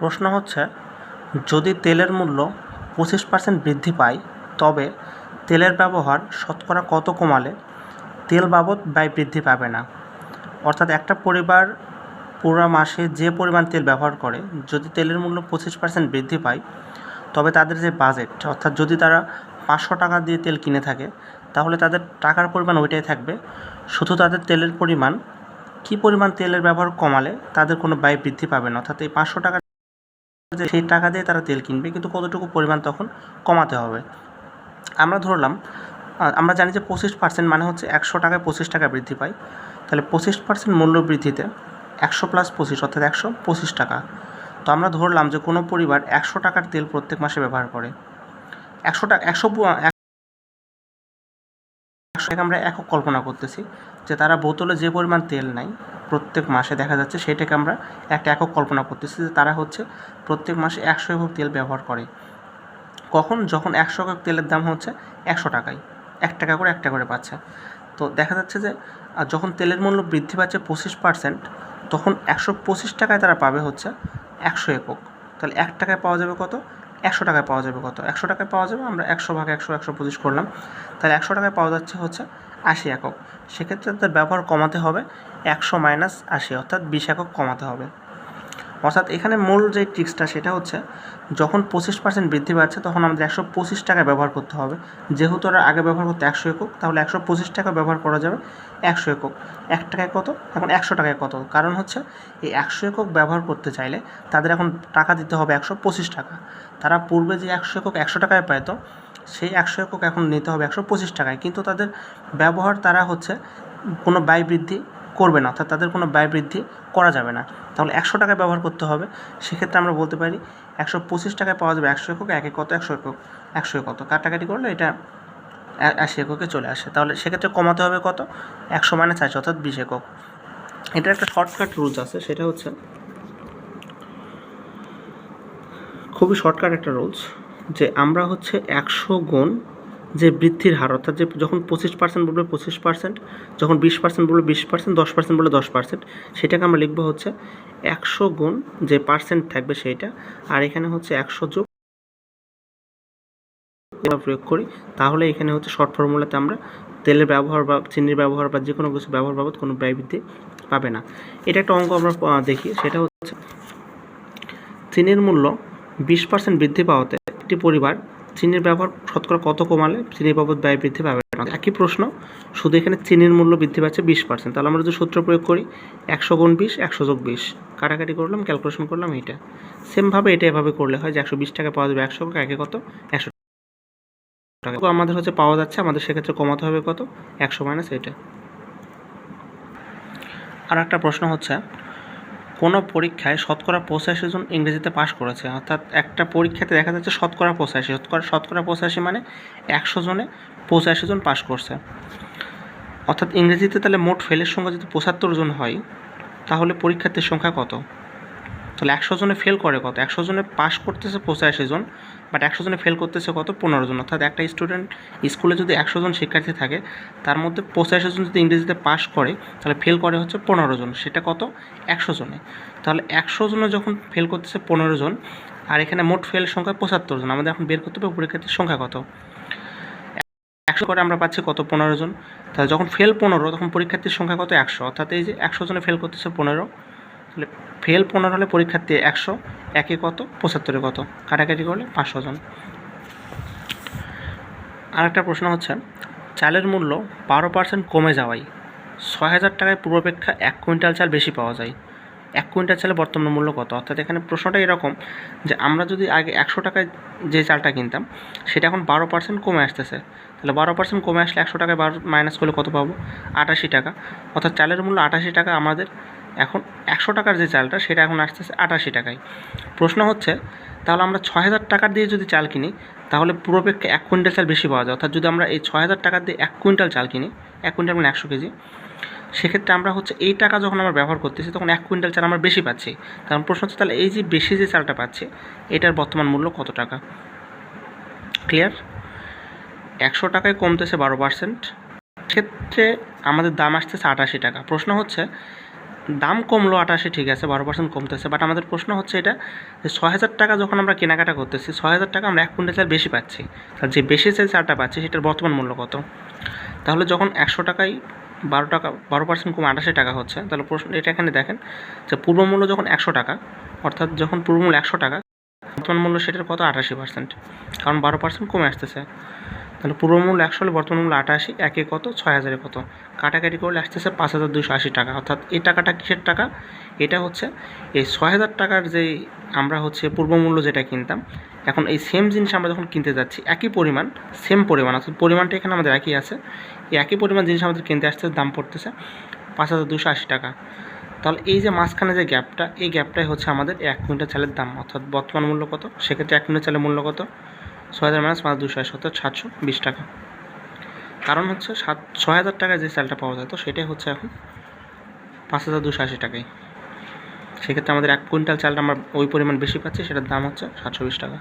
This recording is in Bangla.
প্রশ্ন হচ্ছে, যদি তেলের মূল্য পঁচিশ পার্সেন্ট বৃদ্ধি পায়, তবে তেলের ব্যবহার শতকরা কত কমালে তেল বাবদ ব্যয় বৃদ্ধি পাবে না? অর্থাৎ একটা পরিবার পুরো মাসে যে পরিমাণ তেল ব্যবহার করে, যদি তেলের মূল্য পঁচিশ পার্সেন্ট বৃদ্ধি পায়, তবে তাদের যে বাজেট অর্থাৎ যদি তারা পাঁচশো টাকা দিয়ে তেল কিনে থাকে, তাহলে তাদের টাকার পরিমাণ ওইটাই থাকবে। শুধু তাদের তেলের পরিমাণ, কী পরিমাণ তেলের ব্যবহার কমালে তাদের কোনো ব্যয় বৃদ্ধি পাবে না? অর্থাৎ এই পাঁচশো টাকা যে সেই টাকা দিয়ে তারা তেল কিনবে, কিন্তু কতটুকু পরিমাণ তখন কমাতে হবে? আমরা ধরলাম আমরা জানি যে পঁচিশ পার্সেন্ট মানে হচ্ছে একশো টাকায় পঁচিশ টাকা বৃদ্ধি পায়। তাহলে পঁচিশ পার্সেন্ট মূল্য বৃদ্ধিতে একশো প্লাস পঁচিশ, অর্থাৎ একশো পঁচিশ টাকা। তো আমরা ধরলাম যে কোনো পরিবার একশো টাকার তেল প্রত্যেক মাসে ব্যবহার করে। একশো টাকা একশো একশো আমরা একক কল্পনা করতেছি যে তারা বোতলে যে পরিমাণ তেল নেয় প্রত্যেক মাসে দেখা যাচ্ছে সেটাকে আমরা একটা একক কল্পনা করতেছি যে তারা হচ্ছে প্রত্যেক মাসে একশো একক তেল ব্যবহার করে। কখন? যখন একশো একক তেলের দাম হচ্ছে একশো টাকায়। এক টাকা করে একটা করে পাচ্ছে। তো দেখা যাচ্ছে যে যখন তেলের মূল্য বৃদ্ধি পাচ্ছে পঁচিশ পার্সেন্ট তখন একশো পঁচিশ টাকায় তারা পাবে হচ্ছে একশো একক। তাহলে এক টাকায় পাওয়া যাবে কত? একশো টাকায় পাওয়া যাবে কত? একশো টাকায় পাওয়া যাবে, আমরা একশো ভাগ একশো একশো পঁচিশ করলাম। তাহলে একশো টাকায় পাওয়া যাচ্ছে হচ্ছে আশি একক। সেক্ষেত্রে তাদের ব্যবহার কমাতে হবে। একশো মাইনাস আশি, অর্থাৎ বিশ একক কমাতে হবে। অর্থাৎ এখানে মূল যে ট্রিক্সটা, সেটা হচ্ছে যখন পঁচিশ পার্সেন্ট বৃদ্ধি পাচ্ছে, তখন আমাদের একশো পঁচিশ টাকা ব্যবহার করতে হবে। যেহেতু ওরা আগে ব্যবহার করতে একশো একক, তাহলে একশো পঁচিশ টাকা ব্যবহার করা যাবে একশো একক। এক টাকায় কত? এখন একশো টাকায় কত? কারণ হচ্ছে এই একশো একক ব্যবহার করতে চাইলে তাদের এখন টাকা দিতে হবে একশো পঁচিশ টাকা। তারা পূর্বে যে একশো একক একশো টাকায় পাইত, সেই একশো একক এখন নিতে হবে একশো পঁচিশ টাকায়। কিন্তু তাদের ব্যবহার তারা হচ্ছে কোনো ব্যয় বৃদ্ধি করবে না, অর্থাৎ তাদের কোনো ব্যয় বৃদ্ধি করা যাবে না। তাহলে একশো টাকায় ব্যবহার করতে হবে। সেক্ষেত্রে আমরা বলতে পারি, একশো পঁচিশ টাকায় পাওয়া যাবে একশো একক, একে কত একশো একক, একশো কত কাটাকাটি করলে এটা আশি এককে চলে আসে। তাহলে সেক্ষেত্রে কমাতে হবে কত? একশো মানে চারশো অর্থাৎ বিশ একক। এটার একটা শর্টকাট রুলস আছে, সেটা হচ্ছে খুবই শর্টকাট একটা রুলস যে আমরা হচ্ছে একশো গুণ যে বৃদ্ধির হার, অর্থাৎ যে যখন পঁচিশ পার্সেন্ট বলবে পঁচিশ পার্সেন্ট যখন বিশ পার্সেন্ট বলবে বিশ পার্সেন্ট দশ পার্সেন্ট বলে দশ পার্সেন্ট সেটাকে আমরা লিখব হচ্ছে একশো গুণ যে পার্সেন্ট থাকবে সেইটা, আর এখানে হচ্ছে একশো যোগ প্রয়োগ করি, তাহলে এখানে হচ্ছে শর্ট ফর্মুলাতে আমরা তেলের ব্যবহার বা চিনির ব্যবহার বা যে কোনো কিছু ব্যবহার বাবদ কোনো ব্যয় বৃদ্ধি পাবে না। এটা একটা অঙ্ক আমরা দেখি, সেটা হচ্ছে চিনির মূল্য বিশ পার্সেন্ট বৃদ্ধি পাওয়াতে একটি পরিবার চিনির ব্যবহার শতকরা কত কমালে চিনির বাবদ ব্যয় বৃদ্ধি পাবে? একই প্রশ্ন, শুধু এখানে চিনির মূল্য বৃদ্ধি পাচ্ছে বিশ পার্সেন্ট তাহলে আমরা যদি সূত্র প্রয়োগ করি, একশো গুণ বিশ, একশো যোগ বিশ। কাটাকাটি করলাম ক্যালকুলেশন করলাম এইটা। সেমভাবে এটা এভাবে করলে হয় যে একশো বিশ টাকা পাওয়া যাবে একশো, একে কত? একশো টাকা। আমাদের হচ্ছে পাওয়া যাচ্ছে, আমাদের সেক্ষেত্রে কমাতে হবে কত? একশো মাইনাস এটা আর একটা প্রশ্ন হচ্ছে কোনো পরীক্ষায় শতকরা পঁচাশি জন ইংরেজিতে পাশ করেছে। অর্থাৎ একটা পরীক্ষাতে দেখা যাচ্ছে শতকরা পঁচাশি। শতকরা শতকরা পঁচাশি মানে একশো জনে পঁচাশি জন পাশ করছে। অর্থাৎ ইংরেজিতে তাহলে মোট ফেলের সংখ্যা যদি পঁচাত্তর জন হয়, তাহলে পরীক্ষার্থীর সংখ্যা কত? তাহলে একশো জনে ফেল করে কত? একশো জনে পাস করতেছে পঁচাশি জন বাট একশো জনে ফেল করতেছে কত? পনেরো জন। অর্থাৎ একটা স্টুডেন্ট স্কুলে যদি একশো জন শিক্ষার্থী থাকে, তার মধ্যে পঁচাশি জন যদি ইংরেজিতে পাস করে, তাহলে ফেল করে হচ্ছে পনেরো জন। সেটা কত? একশো জনে। তাহলে একশো জনে যখন ফেল করতেছে পনেরো জন, আর এখানে মোট ফেল সংখ্যা পঁচাত্তর জন, আমাদের এখন বের করতে হবে পরীক্ষার্থীর সংখ্যা কত? একশো করে আমরা পাচ্ছি কত? পনেরো জন। তাহলে যখন ফেল পনেরো, তখন পরীক্ষার্থীর সংখ্যা কত? একশো। অর্থাৎ এই যে একশো জনে ফেল করতেছে পনেরো তাহলে ফেল পনেরো হলে পরীক্ষার্থী একশো, একে কত? পঁচাত্তরে কত? কাটাকাটি করলে পাঁচশো জন। আর একটা প্রশ্ন হচ্ছে, চালের মূল্য বারো পার্সেন্ট কমে যাওয়ায় ছয় হাজার টাকায় পূর্বাপেক্ষা এক কুইন্টাল চাল বেশি পাওয়া যায়। এক কুইন্টাল চালের বর্তমান মূল্য কত? অর্থাৎ এখানে প্রশ্নটা এরকম যে, আমরা যদি আগে একশো টাকায় যে চালটা কিনতাম, সেটা এখন বারো পার্সেন্ট কমে আসতেছে। তাহলে বারো পার্সেন্ট কমে আসলে একশো টাকায় বারো মাইনাস করলে কত পাবো? আটাশি টাকা। অর্থাৎ চালের মূল্য আটাশি টাকা আমাদের এখন একশো টাকার যে চালটা, সেটা এখন আসতেছে আটাশি টাকায়। প্রশ্ন হচ্ছে, তাহলে আমরা ছয় হাজার টাকা দিয়ে যদি চাল কিনি, তাহলে পূর্বাপেক্ষা এক কুইন্টাল চাল বেশি পাওয়া যায়। অর্থাৎ যদি আমরা এই ছয় হাজার টাকা দিয়ে এক কুইন্টাল চাল কিনি, এক কুইন্টাল মানে একশো কেজি, সেক্ষেত্রে আমরা হচ্ছে এই টাকা যখন আমরা ব্যবহার করতেছি, তখন এক কুইন্টাল চাল আমরা বেশি পাচ্ছি। কারণ প্রশ্ন হচ্ছে, তাহলে এই যে বেশি যে চালটা পাচ্ছি, এটার বর্তমান মূল্য কত টাকা? ক্লিয়ার একশো টাকায় কমতেছে বারো পার্সেন্ট ক্ষেত্রে আমাদের দাম আসতেছে আটাশি টাকা। প্রশ্ন হচ্ছে দাম কমলো আটাশি, ঠিক আছে, বারো পার্সেন্ট কমতেছে বাট আমাদের প্রশ্ন হচ্ছে এটা যে ছয় হাজার টাকা যখন আমরা কেনাকাটা করতেছি, ছয় হাজার টাকা আমরা এক কুইন্টাল চাল বেশি পাচ্ছি। আর যে বেশি যে চালটা পাচ্ছি, সেটার বর্তমান মূল্য কত? তাহলে যখন একশো টাকায় বারো টাকা, বারো পার্সেন্ট কমে আটাশি টাকা হচ্ছে, তাহলে প্রশ্ন, এটা এখানে দেখেন যে পূর্ব মূল্য যখন একশো টাকা, অর্থাৎ যখন পূর্ব মূল্য একশো টাকা, বর্তমান মূল্য সেটার কত? আটাশি পার্সেন্ট কারণ বারো পার্সেন্ট কমে আসতেছে। তাহলে পূর্ব মূল্য একশো হলে বর্তমান মূল্য আটাশি, একে কত? ছয় হাজারে কত? কাটাকাটি করলে আসতেছে পাঁচ হাজার দুশো আশি টাকা। অর্থাৎ এই টাকাটা কিসের টাকা? এটা হচ্ছে এই ছয় হাজার টাকার যে আমরা হচ্ছে পূর্ব মূল্য যেটা কিনতাম, এখন এই সেম জিনিস আমরা যখন কিনতে যাচ্ছি, একই পরিমাণ সেম পরিমাণ, অর্থাৎ পরিমাণটা এখানে আমাদের একই আছে। এই একই পরিমাণ জিনিস আমাদের কিনতে আসতে দাম পড়তেছে পাঁচ হাজার দুশো আশি টাকা। তাহলে এই যে মাঝখানে যে গ্যাপটা এই গ্যাপটাই হচ্ছে আমাদের এক কুইন্টাল চালের দাম। অর্থাৎ বর্তমান মূল্য কত? সেক্ষেত্রে এক কুইন্টাল চালের মূল্য কত? ছয় হাজার মাইনাস পাঁচ দুশো আশি অর্থাৎ সাতশো বিশ টাকা। কারণ হচ্ছে সাত ছয় হাজার টাকায় যে চালটা পাওয়া যায়, তো সেটাই হচ্ছে এখন পাঁচ হাজার দুশো আশি টাকায়। সেক্ষেত্রে আমাদের এক কুইন্টাল চালটা আমরা ওই পরিমাণ বেশি পাচ্ছি, সেটার দাম হচ্ছে সাতশো বিশ টাকা।